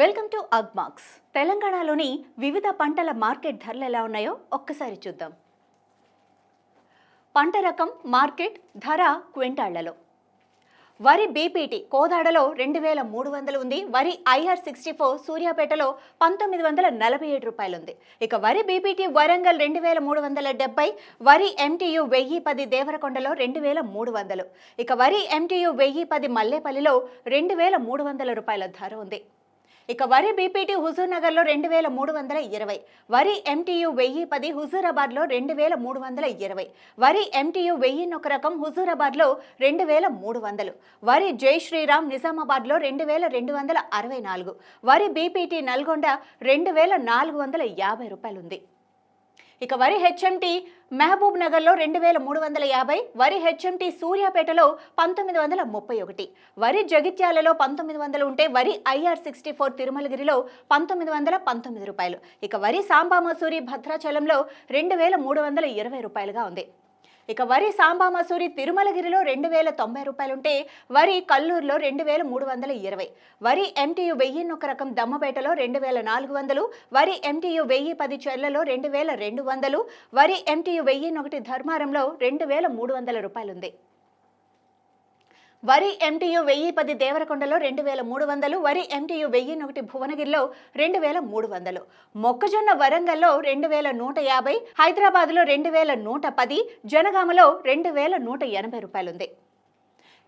Welcome to అగ్మార్క్స్ తెలంగాణలోని వివిధ పంటల మార్కెట్ ధరలు ఎలా ఉన్నాయో ఒక్కసారి చూద్దాం. పంట రకం మార్కెట్ ధర క్వింటాళ్ళలో. వరి బీపీటీ కోదాడలో రెండు వేల మూడు వందలు ఉంది. వరి ఐఆర్ సిక్స్టీ ఫోర్ సూర్యాపేటలో పంతొమ్మిది వందల నలభై ఏడు రూపాయలు ఉంది ఇక వరి బీపీటీ వరంగల్ రెండు వేల మూడు వందల డెబ్బై వరి ఎంటీయు వెయ్యి పది దేవరకొండలో రెండు వేల మూడు వందలు. ఇక వరి ఎంటీయు వెయ్యి పది మల్లేపల్లిలో రెండు వేల మూడు వందల రూపాయల ధర ఉంది. ఇక వరి బీపీటీ హుజూర్ నగర్లో రెండు వేల మూడు వందల ఇరవై. వరి ఎంటీయు వెయ్యి పది హుజూరాబాద్లో రెండు వేల మూడు వందల ఇరవై. వరి ఎంటీయు వెయ్యి రకం హుజూరాబాద్లో రెండు వేల మూడు వందలు. వరి జై శ్రీరామ్ నిజామాబాద్లో రెండు వేల రెండు వందల అరవై నాలుగు. వరి బీపీటీ నల్గొండ రెండు వేల నాలుగు వందల యాభై రూపాయలు ఉంది ఇక వరి హెచ్ఎంటీ మహబూబ్ నగర్లో రెండు వేల మూడు వందల యాభై వరి హెచ్ఎంటీ సూర్యాపేటలో పంతొమ్మిది వందల ముప్పై ఒకటి వరి జగిత్యాలలో పంతొమ్మిది వందలు ఉంటే వరి ఐఆర్ సిక్స్టీ ఫోర్ తిరుమలగిరిలో పంతొమ్మిది వందల పంతొమ్మిది రూపాయలు ఇక వరి సాంబా మసూరి భద్రాచలంలో రెండు వేల మూడు వందల ఇరవై రూపాయలుగా ఉంది. ఇక వరి సాంబా మసూరి తిరుమలగిరిలో రెండు వేల తొంభై రూపాయలుంటే వరి కల్లూరులో రెండు వేల మూడు వందల ఇరవై వరి ఎంటీయు వెయ్యి ఒక రకం దమ్మపేటలో రెండు వేల నాలుగు వందలు వరి ఎంటీయు వెయ్యి పది చెర్లలో రెండు వేల రెండు వందలు వరి ఎంటీయు వెయ్యిన్నొకటి ఒకటి ధర్మారంలో రెండు వేల మూడు వందల రూపాయలుంది. వరి ఎంటీయు వెయ్యి పది దేవరకొండలో రెండు వేల మూడు వందలు వరి ఎంటీయు వెయ్యి ఒకటి భువనగిరిలో రెండు వేల మూడు వందలు మొక్కజొన్న వరంగల్లో రెండు వేల నూట యాభై హైదరాబాద్లో రెండు వేల నూట పది జనగామలో రెండు వేల నూట ఎనభై రూపాయలుంది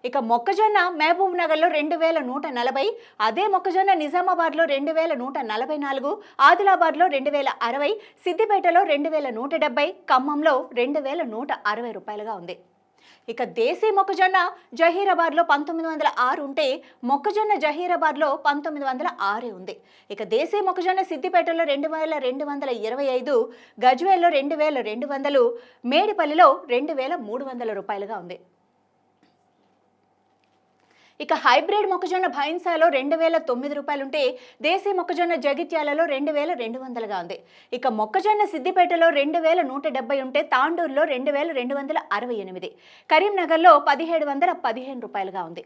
ఇక మొక్కజొన్న మహబూబ్ నగర్లో రెండు వేల నూట నలభై అదే మొక్కజొన్న నిజామాబాద్లో రెండు వేల నూట నలభై నాలుగు ఆదిలాబాద్లో రెండు వేల అరవై సిద్దిపేటలో రెండు వేల నూట డెబ్బై ఖమ్మంలో రెండు వేల నూట అరవై రూపాయలుగా ఉంది ఇక దేశీ మొక్కజొన్న జహీరాబాద్లో పంతొమ్మిది వందల ఆరు ఉంటే మొక్కజొన్న జహీరాబాద్లో పంతొమ్మిది వందల ఆరే ఉంది. ఇక దేశీ మొక్కజొన్న సిద్దిపేటలో రెండు వేల రెండు వందల ఇరవై ఐదు గజ్వేల్లో రెండు వేల రెండు వందలు మేడిపల్లిలో రెండు వేల మూడు వందల రూపాయలుగా ఉంది. ఇక హైబ్రిడ్ మొక్కజొన్న భైన్సాలో రెండు వేల తొమ్మిది రూపాయలుంటే దేశీ మొక్కజొన్న జగిత్యాలలో రెండు వేల రెండు వందలుగా ఉంది. ఇక మొక్కజొన్న సిద్దిపేటలో రెండు వేల నూట డెబ్బై ఉంటే తాండూరులో రెండు వేల రెండు వందల అరవై ఎనిమిది. కరీంనగర్లో పదిహేడు వందల పదిహేను రూపాయలుగా ఉంది.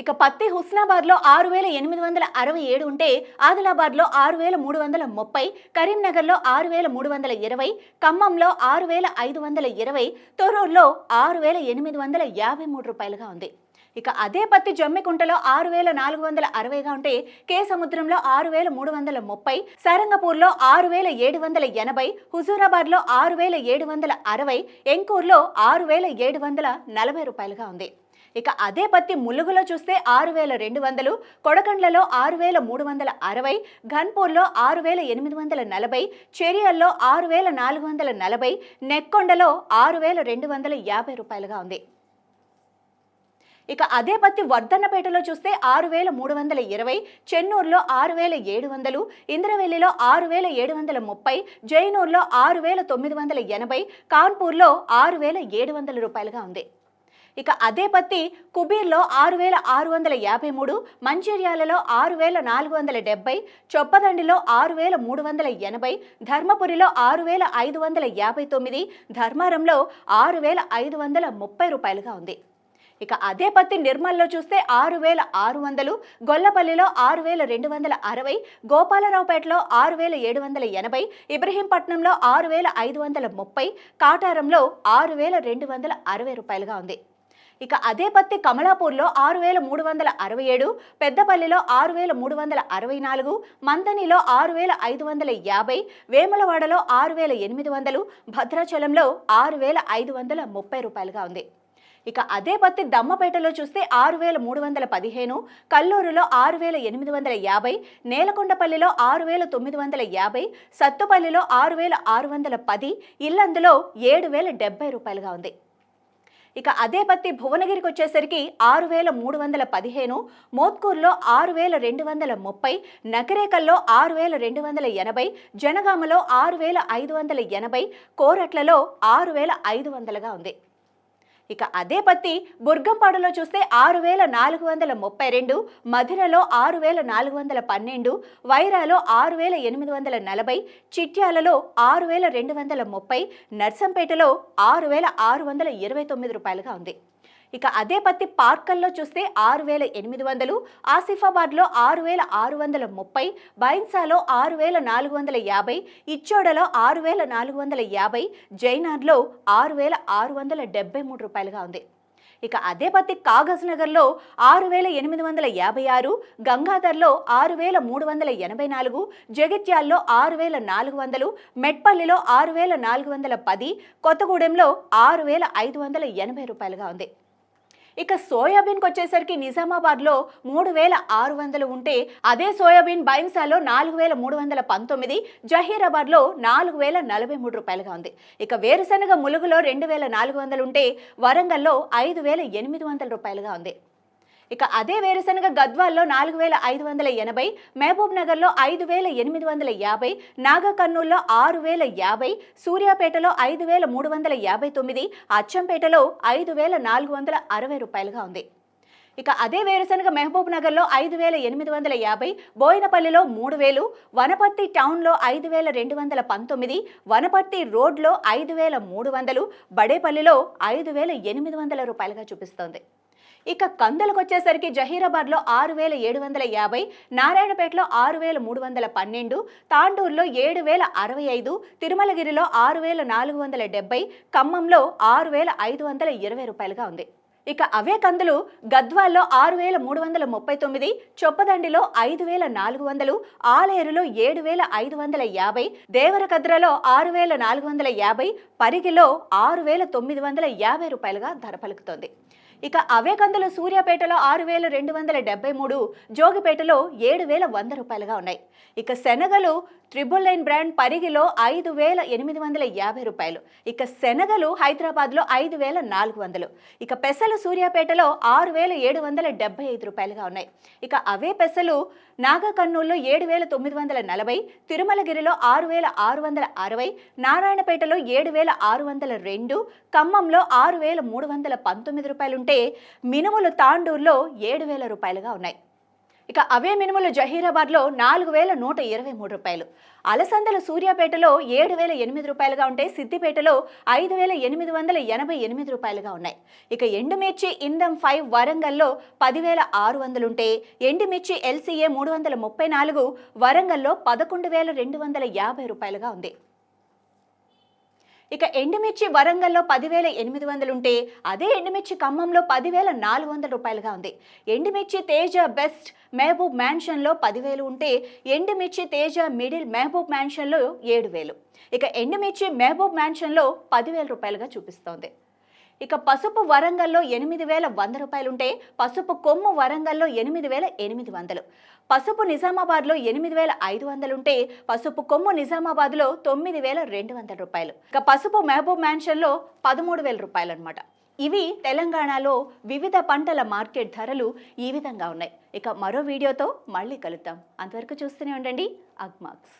ఇక పత్తి హుస్నాబాద్లో ఆరు వేల ఎనిమిది వందల అరవై ఏడు ఉంటే ఆదిలాబాద్లో ఆరు వేల మూడు వందల ముప్పై కరీంనగర్లో ఆరు వేల మూడు వందల ఇరవై ఖమ్మంలో ఆరు వేల ఐదు వందల ఇరవై తొరూర్లో ఆరు వేల ఎనిమిది వందల యాభై మూడు రూపాయలుగా ఉంది. ఇక అదే పత్తి జమ్మికుంటలో ఆరు వేల నాలుగు వందల అరవైగా ఉంటే కే సముద్రంలో ఆరు వేల మూడు వందల ముప్పై సరంగపూర్లో ఆరు వేల ఏడు వందల ఎనభై హుజూరాబాద్లో ఆరు వేల ఏడు వందల అరవై ఎంకూర్లో ఆరు వేల ఏడు వందల నలభై రూపాయలుగా ఉంది ఇక అదే పత్తి ములుగులో చూస్తే ఆరు వేల రెండు వందలు కొడకండ్లలో ఆరు వేల మూడు వందల అరవై ఘన్పూర్లో ఆరు వేల ఎనిమిది వందల నలభై చెరియల్లో ఆరు వేల నాలుగు వందల నలభై నెక్కొండలో ఆరు వేల రెండు వందల యాభై రూపాయలుగా ఉంది ఇక అదే పత్తి వర్ధన్నపేటలో చూస్తే ఆరు వేల మూడు వందల ఇరవై చెన్నూరులో ఆరు వేల ఏడు వందలు ఇంద్రవెల్లిలో ఆరు వేల ఏడు వందల ముప్పై జైనూరులో ఆరు వేల తొమ్మిది వందల ఎనభై కాన్పూర్లో ఆరు వేల ఏడు వందల రూపాయలుగా ఉంది ఇక అదే పత్తి కుబీర్లో ఆరు వేల ఆరు వందల యాభై మూడు మంచిర్యాలలో ఆరు వేల నాలుగు వందల డెబ్బై చొప్పదండిలో ఆరు వేల మూడు వందల ఎనభై ధర్మపురిలో ఆరు వేల ఐదు వందల యాభై తొమ్మిది ధర్మారంలో ఆరు వేల ఐదు వందల ముప్పై రూపాయలుగా ఉంది ఇక అదే పత్తి నిర్మల్లో చూస్తే ఆరు వేల ఆరు వందలు గొల్లపల్లిలో ఆరు వేల రెండు వందల అరవై గోపాలరావుపేటలో ఆరు వేల ఏడు వందల ఎనభై ఇబ్రహీంపట్నంలో ఆరు వేల ఐదు వందల ముప్పై కాటారంలో ఆరు వేల రెండు వందల అరవై రూపాయలుగా ఉంది ఇక అదే పత్తి కమలాపూర్లో ఆరు వేల మూడు వందల అరవై ఏడు పెద్దపల్లిలో ఆరు వేల మూడు వందల అరవై నాలుగు మందనిలో ఆరు వేల ఐదు వందల యాభై వేములవాడలో ఆరు వేల ఎనిమిది వందలు భద్రాచలంలో ఆరు వేల ఐదు వందల ముప్పై రూపాయలుగా ఉంది ఇక అదే పత్తి దమ్మపేటలో చూస్తే ఆరు వేల మూడు వందల పదిహేను కల్లూరులో ఆరు వేల ఎనిమిది వందల యాభై నేలకొండపల్లిలో ఆరు వేల తొమ్మిది వందల యాభై సత్తుపల్లిలో ఆరు వేల ఆరు వందల పది ఇల్లందులో ఏడు వేల డెబ్బై రూపాయలుగా ఉంది. ఇక అదే పత్తి భువనగిరికి వచ్చేసరికి ఆరు వేల మూడు వందల పదిహేను మోత్కూర్లో ఆరు వేల రెండు వందల ముప్పై నకరేకల్లో ఆరు వేల రెండు వందల ఎనభై జనగామలో ఆరు వేల ఐదు వందల ఎనభై కోరట్లలో ఆరు వేల ఐదు వందలుగా ఉంది. ఇక అదే పత్తి బుర్గంపాడులో చూస్తే ఆరు వేల నాలుగు వందల ముప్పై రెండు మధురలో ఆరు వేల నాలుగు వందల పన్నెండు వైరాలో ఆరు వేల ఎనిమిది వందల నలభై చిట్యాలలో ఆరు వేల రెండు వందల ముప్పై నర్సంపేటలో ఆరు వేల ఆరు వందల ఇరవై తొమ్మిది రూపాయలుగా ఉంది. ఇక అదే పత్తి పార్కల్లో చూస్తే ఆరు వేల ఎనిమిది వందలు ఆసిఫాబాద్లో ఆరు వేల ఆరు వందల ముప్పై బైన్సాలో ఆరు వేల నాలుగు వందల యాభై ఇచ్చోడలో ఆరు వేల నాలుగు వందల యాభై జైనార్లో ఆరు వేల ఆరు వందల డెబ్బై మూడు రూపాయలుగా ఉంది ఇక అదే పత్తి కాగజ్ నగర్లో ఆరు వేల ఎనిమిది వందల యాభై ఆరు గంగాధర్లో ఆరు వేల మూడు వందల ఎనభై నాలుగు జగిత్యాల్లో ఆరు వేల నాలుగు వందలు మెట్పల్లిలో ఆరు వేల నాలుగు వందల పది కొత్తగూడెంలో ఆరు వేల ఐదు వందల ఎనభై రూపాయలుగా ఉంది ఇక సోయాబీన్కి వచ్చేసరికి నిజామాబాద్లో మూడు వేల ఆరు వందలు ఉంటే అదే సోయాబీన్ బైన్సాలో నాలుగు వేల మూడు వందల పంతొమ్మిది జహీరాబాద్లో నాలుగు వేల నలభై మూడు రూపాయలుగా ఉంది. ఇక వేరుశనగ ములుగులో రెండు వేల నాలుగు వందలు ఉంటే వరంగల్లో ఐదు వేల ఎనిమిది వందల రూపాయలుగా ఉంది. ఇక అదే వేరుశనగ గద్వాల్లో నాలుగు వేల ఐదు వందల ఎనభై మహబూబ్ నగర్లో ఐదు వేల ఎనిమిది వందల యాభై నాగకర్నూల్లో ఆరు వేల యాభై సూర్యాపేటలో ఐదు వేల మూడు వందల యాభై తొమ్మిది అచ్చంపేటలో ఐదు వేల నాలుగు వందల అరవై రూపాయలుగా ఉంది. ఇక అదే వేరుశనగ మహబూబ్ నగర్లో ఐదు వేల ఎనిమిది వందల యాభై బోయినపల్లిలో మూడు వేలు వనపర్తి టౌన్లో ఐదు వేల రెండు వందల పంతొమ్మిది వనపర్తి రోడ్లో ఐదు వేల మూడు వందలు బడేపల్లిలో ఐదు వేల ఎనిమిది వందల రూపాయలుగా చూపిస్తోంది. ఇక కందులకు వచ్చేసరికి జహీరాబాద్లో ఆరు వేల ఏడు వందల యాభై నారాయణపేటలో ఆరు వేల మూడు వందల పన్నెండు తాండూరులో ఏడు వేల అరవై ఐదు తిరుమలగిరిలో ఆరు వేల నాలుగు వందల డెబ్బై ఖమ్మంలో ఆరు వేల ఐదు వందల ఇరవై రూపాయలుగా ఉంది. ఇక అవే కందులు గద్వాల్లో ఆరు వేల మూడు వందల ముప్పై తొమ్మిది చొప్పదండిలో ఐదు వేల నాలుగు వందలు ఆలేరులో ఏడు వేల ఐదు వందల యాభై దేవరకద్రలో ఆరు వేల నాలుగు వందల యాభై పరిగిలో ఆరు వేల తొమ్మిది వందల యాభై రూపాయలుగా ధర పలుకుతోంది. ఇక అవే కందులు సూర్యాపేటలో ఆరు వేల రెండు వందల డెబ్బై మూడు జోగిపేటలో ఏడు వేల వంద రూపాయలుగా ఉన్నాయి. ఇక శనగలు ట్రిబుల్ లైన్ బ్రాండ్ పరిగిలో ఐదు వేల ఎనిమిది వందల యాభై రూపాయలు. ఇక శనగలు హైదరాబాద్లో ఐదు వేల నాలుగు వందలు. ఇక పెసలు సూర్యాపేటలో ఆరు వేల ఏడు వందల డెబ్బై ఐదు రూపాయలుగా ఉన్నాయి. ఇక అవే పెసలు నాగకర్నూల్లో ఏడు వేల తొమ్మిది వందల నలభై తిరుమలగిరిలో ఆరు వేల ఆరు వందల అరవై నారాయణపేటలో ఏడు వేల ఆరు వందల రెండు ఖమ్మంలో ఆరు వేల మూడు వందల పంతొమ్మిది రూపాయలుంటే మినుములు తాండూరులో ఏడు వేల రూపాయలుగా ఉన్నాయి. ఇక అవే మినుములు జహీరాబాద్లో నాలుగు వేల నూట ఇరవై మూడు రూపాయలు. అలసందలు సూర్యాపేటలో ఏడు వేల ఎనిమిది రూపాయలుగా ఉంటే సిద్దిపేటలో ఐదు వేల ఎనిమిది వందల ఎనభై ఎనిమిది రూపాయలుగా ఉన్నాయి. ఇక ఎండుమిర్చి ఇందం ఫైవ్ వరంగల్లో పదివేల ఆరు వందలుంటే ఎండుమిర్చి ఎల్సీఏ మూడు వందల ముప్పై నాలుగు వరంగల్లో పదకొండు వేల రెండు వందల యాభై రూపాయలుగా ఉంది. ఇక ఎండుమిర్చి వరంగల్లో పదివేల ఎనిమిది వందలుంటే అదే ఎండుమిర్చి ఖమ్మంలో పదివేల నాలుగు వందల రూపాయలుగా ఉంది. ఎండుమిర్చి తేజ బెస్ట్ మహబూబ్ మ్యాన్షన్లో పదివేలు ఉంటే ఎండుమిర్చి తేజ మిడిల్ మహబూబ్ మ్యాన్షన్లో ఏడు వేలు. ఇక ఎండుమిర్చి మహబూబ్ మ్యాన్షన్లో పదివేల రూపాయలుగా చూపిస్తోంది. ఇక పసుపు వరంగల్లో ఎనిమిది వేల వంద రూపాయలుంటే పసుపు కొమ్ము వరంగల్లో ఎనిమిది వేల ఎనిమిది వందలు. పసుపు నిజామాబాద్లో ఎనిమిది వేల ఐదు వందలుంటే పసుపు కొమ్ము నిజామాబాద్లో తొమ్మిది వేల రెండు వందల రూపాయలు. ఇక పసుపు మహబూబ్ మ్యాన్షన్లో పదమూడు వేల రూపాయలు అనమాట ఇవి తెలంగాణలో వివిధ పంటల మార్కెట్ ధరలు ఈ విధంగా ఉన్నాయి. ఇక మరో వీడియోతో మళ్ళీ కలుద్దాం. అంతవరకు చూస్తూనే ఉండండి. అగ్మాక్స్